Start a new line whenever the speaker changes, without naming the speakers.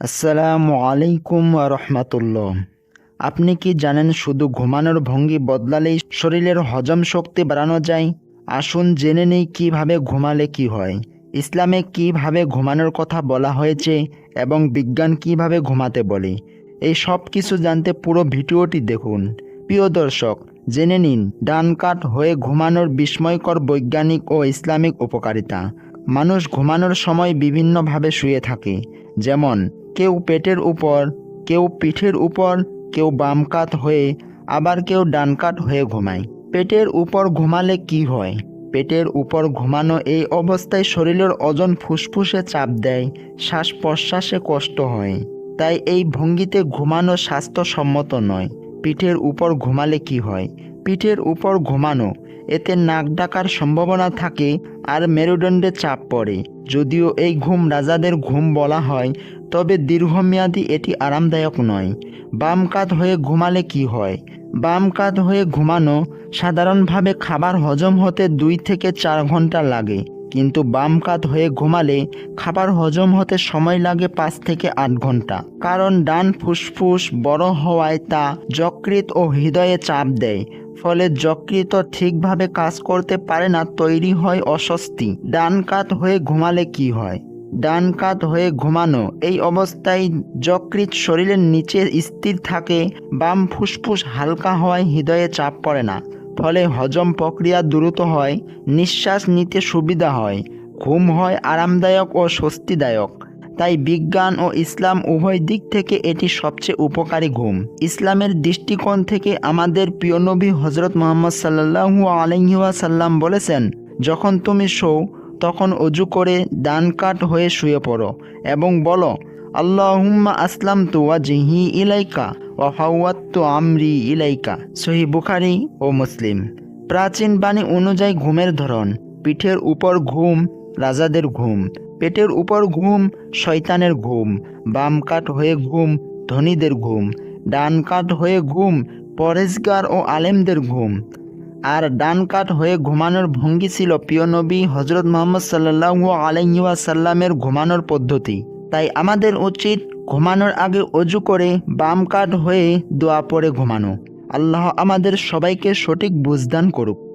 আসসালামু আলাইকুম রহমতুল্লাহ। আপনি কি জানেন শুধু ঘুমানোর ভঙ্গি বদলালেই শরীরের হজম শক্তি বাড়ানো যায়? আসুন জেনে নেই কীভাবে ঘুমালে কি হয়। ইসলামে কীভাবে ঘুমানোর কথা বলা হয়েছে এবং বিজ্ঞান কীভাবে ঘুমাতে বলে? এই সব কিছু জানতে পুরো ভিডিওটি দেখুন। প্রিয় দর্শক, জেনে নিন, ডান কাট হয়ে ঘুমানোর বিস্ময়কর বৈজ্ঞানিক ও ইসলামিক উপকারিতা। মানুষ ঘুমানোর সময় বিভিন্নভাবে শুয়ে থাকে। যেমন কেউ পেটের উপর, কেউ পিঠের উপর, কেউ বাম কাত হয়ে, আবার কেউ ডান কাত হয়ে ঘুমায়। পেটের উপর ঘুমালে কি হয়? পেটের উপর ঘুমানো এই অবস্থায় শরীরের ওজন ফুসফুসে চাপ দেয় শ্বাস প্রশ্বাসে কষ্ট হয়। তাই এই ভঙ্গিতে ঘুমানো স্বাস্থ্যসম্মত নয়। পিঠের উপর ঘুমালে কি হয়? পিঠের উপর ঘুমানো এতে নাক ডাকার সম্ভাবনা থাকে আর মেরুদণ্ডে চাপ পড়ে। যদিও এই ঘুম রাজাদের ঘুম বলা হয়, তবে দীর্ঘমেয়াদী এটি আরামদায়ক নয়। বাম কাত হয়ে ঘুমালে কি হয়? বাম কাত হয়ে ঘুমানো সাধারণভাবে খাবার হজম হতে দুই থেকে চার ঘণ্টা লাগে, কিন্তু বাম কাত হয়ে ঘুমালে খাবার হজম হতে সময় লাগে পাঁচ থেকে আট ঘণ্টা। কারণ ডান ফুসফুস বড় হওয়ায় তা যকৃত ও হৃদয়ে চাপ দেয় ফলে যকৃত ঠিকভাবে কাজ করতে পারে না, তৈরি হয় অস্বস্তি। ডান কাত হয়ে ঘুমালে কি হয়? ডান কাত হয়ে ঘুমানো। এই অবস্থায় যকৃত শরীরের নিচে স্থির থাকে, বাম ফুসফুস হালকা হওয়ায় হৃদয়ে চাপ পড়ে না। ফলে হজম প্রক্রিয়া দ্রুত হয়, নিঃশ্বাস নিতে সুবিধা হয়, ঘুম হয় আরামদায়ক ও স্বস্তিদায়ক। তাই বিজ্ঞান ও ইসলাম উভয় দিক থেকে এটি সবচেয়ে উপকারী ঘুম। ইসলামের দৃষ্টিকোণ থেকে আমাদের প্রিয় নবী হজরত মোহাম্মদ সাল্লাহু আলহিহাসাল্লাম বলেছেন, যখন তুমি শো তখন অজু করে ডান কাট হয়ে শুয়ে পড়ো এবং বলো, আল্লাহুম্মা আসলাম তু ওয়াজিহি ইলাইকা ওয়া ফাওয়াত্তু আমরি ইলাইকা সহি বুখারি ও মুসলিম। প্রাচীন বাণী অনুযায়ী ঘুমের ধরন, পিঠের উপর ঘুম, রাজাদের ঘুম। পেটের উপর ঘুম, শয়তানের ঘুম, বাম কাট হয়ে ঘুম, ধনীদের ঘুম, ডান কাট হয়ে ঘুম পরেশগার ও আলেমদের ঘুম। আর ডান কাট হয়ে ঘুমানোর ভঙ্গি ছিল প্রিয় নবী হজরত মোহাম্মদ সাল্লাহু আলাইসাল্লামের ঘুমানোর পদ্ধতি। তাই আমাদের উচিত ঘুমানোর আগে অজু করে বাম কাট হয়ে দোয়া পড়ে ঘুমানো। আল্লাহ আমাদের সবাইকে সঠিক বুঝদান করুক।